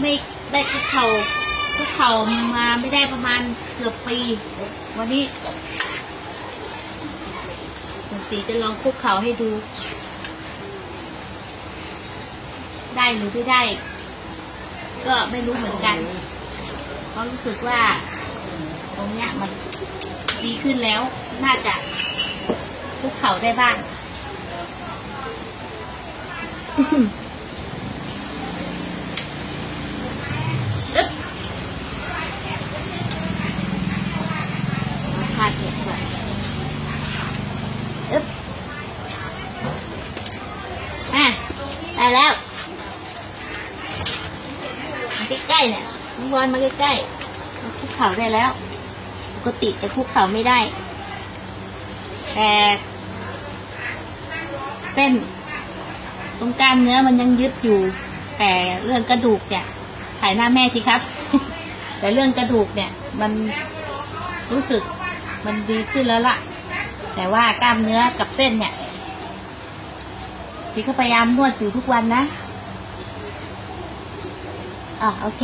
ไม่ได้คุกเข่าคุกเข่ามาไม่ได้ประมาณเกือบปี วันนี้คุณตีจะลองคุกเข่าให้ดู ได้หรือไม่ได้ ก็ไม่รู้เหมือนกันเพราะรู้สึกว่า ตรงเนี้ยมันดีขึ้นแล้วน่าจะคุกเข่าได้บ้าง อึ๊บเอาผ้าเช็ดก่อนอึ๊บอะได้แล้วมาใกล้ๆเนี่ยน้องบอลมาใกล้ๆมาคุกเข่าได้แล้ว ปกติจะคุกเข่าไม่ได้ แต่เส้นตรงกล้ามเนื้อมันยังยึดอยู่ แต่เรื่องกระดูกเนี่ยถ่ายหน้าแม่ทีครับ แต่เรื่องกระดูกเนี่ย มันรู้สึก มันดีขึ้นแล้วล่ะ แต่ว่ากล้ามเนื้อกับเส้นเนี่ยพี่ก็พยายามนวดอยู่ทุกวันนะอะโอเค